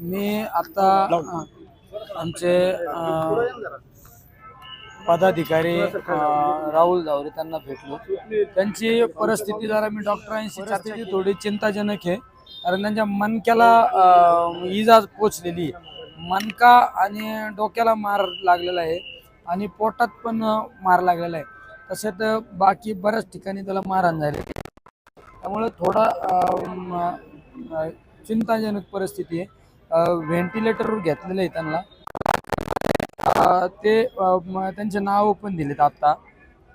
मी आता आमचे पदाधिकारी राहुल जावरे त्यांना भेटलो. त्यांची परिस्थिती जरा मी डॉक्टरांशी चर्चा थोडी चिंताजनक आहे. कारण त्यांच्या मनक्याला इजा पोचलेली आहे. आणि डोक्याला मार लागलेला आहे. आणि पोटात पण मार लागलेला आहे. तसेच बाकी बऱ्याच ठिकाणी त्याला मारहाण झाली त्यामुळे थोडा चिंताजनक परिस्थिती आहे. व्हेंटिलेटरवर घेतलेलं आहे त्यांना. ते त्यांचे नाव पण दिलेत आता.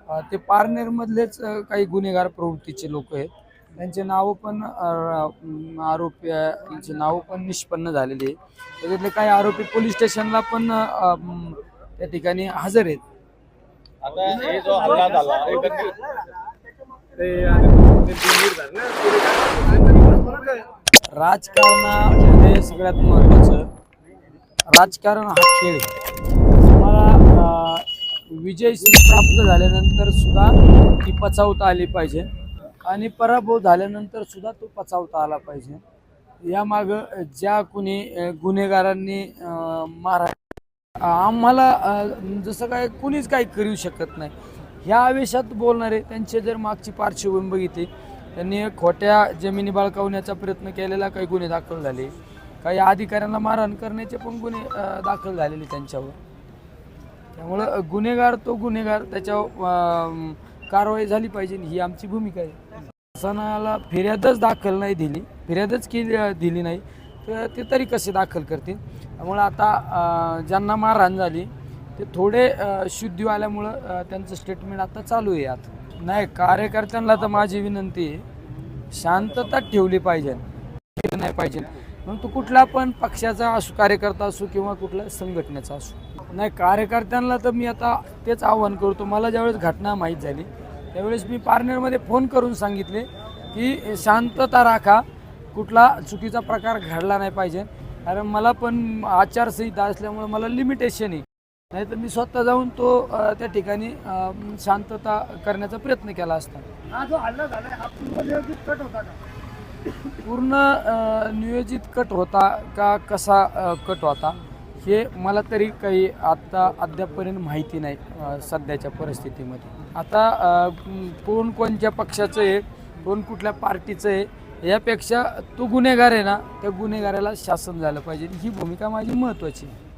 अ, ते पारनेरमधलेच काही गुन्हेगार प्रवृत्तीचे लोक आहेत. त्यांचे नाव पण अ, म, आरोपी अ, त्यांचे नाव पण निष्पन्न झालेली आहे त्याच्यातले काही आरोपी पोलीस स्टेशनला पण त्या ठिकाणी हजर आहेत. आता हे जो हल्ला झाला तो व्यक्ती- ते आणि ते दिल्लीत झालं ना, पुढे काय झालं? मला काय? राजकारणामध्ये सगळ्यात महत्त्वाचं. राजकारण हा खेळ तुम्हाला विजय प्राप्त झाल्यानंतर सुद्धा ती पचावता आली पाहिजे आणि पराभव झाल्यानंतर सुद्धा तो पचावता आला पाहिजे. यामागं ज्या कुणी गुन्हेगारांनी मारा आम्हाला जसं काय कुणीच काही करू शकत नाही. ह्या आवेशात बोलणारे त्यांचे जर मागची पार्श्वभूमी बघितली त्यांनी खोट्या जमिनी बळकावण्याचा प्रयत्न केलेला काही गुन्हे दाखल झाले. काही अधिकाऱ्यांना मारहाण करण्याचे पण गुन्हे दाखल झालेले त्यांच्यावर. त्यामुळं गुन्हेगार तो गुन्हेगार त्याच्यावर कारवाई झाली पाहिजे ही आमची भूमिका आहे. शासनाला फिर्यादच दाखल नाही दिली फिर्यादच केली दिली नाही. तर ते तरी कसे दाखल करतील? त्यामुळं आता ज्यांना मारहाण झाली ते थोडे शुद्धी आल्यामुळं त्यांचं स्टेटमेंट आता चालू आहे. आता नाही कार्यकर्त्यांना तर माझी विनंती आहे शांतता ठेवली पाहिजे. नाही पाहिजे. मग तो कुठला पण पक्षाचा असो कार्यकर्ता असो किंवा कुठल्या संघटनेचा असो. नाही कार्यकर्त्यांना तर मी आता तेच आव्हान करतो. मला ज्यावेळेस घटना माहीत झाली त्यावेळेस मी पार्नरमध्ये फोन करून सांगितले की शांतता राखा. कुठला चुकीचा प्रकार घडला नाही पाहिजे. कारण मला पण आचारसंहिता असल्यामुळे मला लिमिटेशन आहे. नाही तर मी स्वतः जाऊन तो त्या ठिकाणी शांतता करण्याचा प्रयत्न केला असता. हा जो हल्ला झालाय हा पूर्वनियोजित कट होता का? पूर्ण नियोजित कट होता का कसा कट होता हे मला तरी काही आता अद्यापपर्यंत माहिती नाही सध्याच्या परिस्थितीमध्ये. आता कोण कोणत्या पक्षाचं आहे कोण कुठल्या पार्टीचं आहे यापेक्षा तो गुन्हेगार आहे ना त्या गुन्हेगाराला शासन झालं पाहिजे. ही भूमिका माझी महत्त्वाची आहे.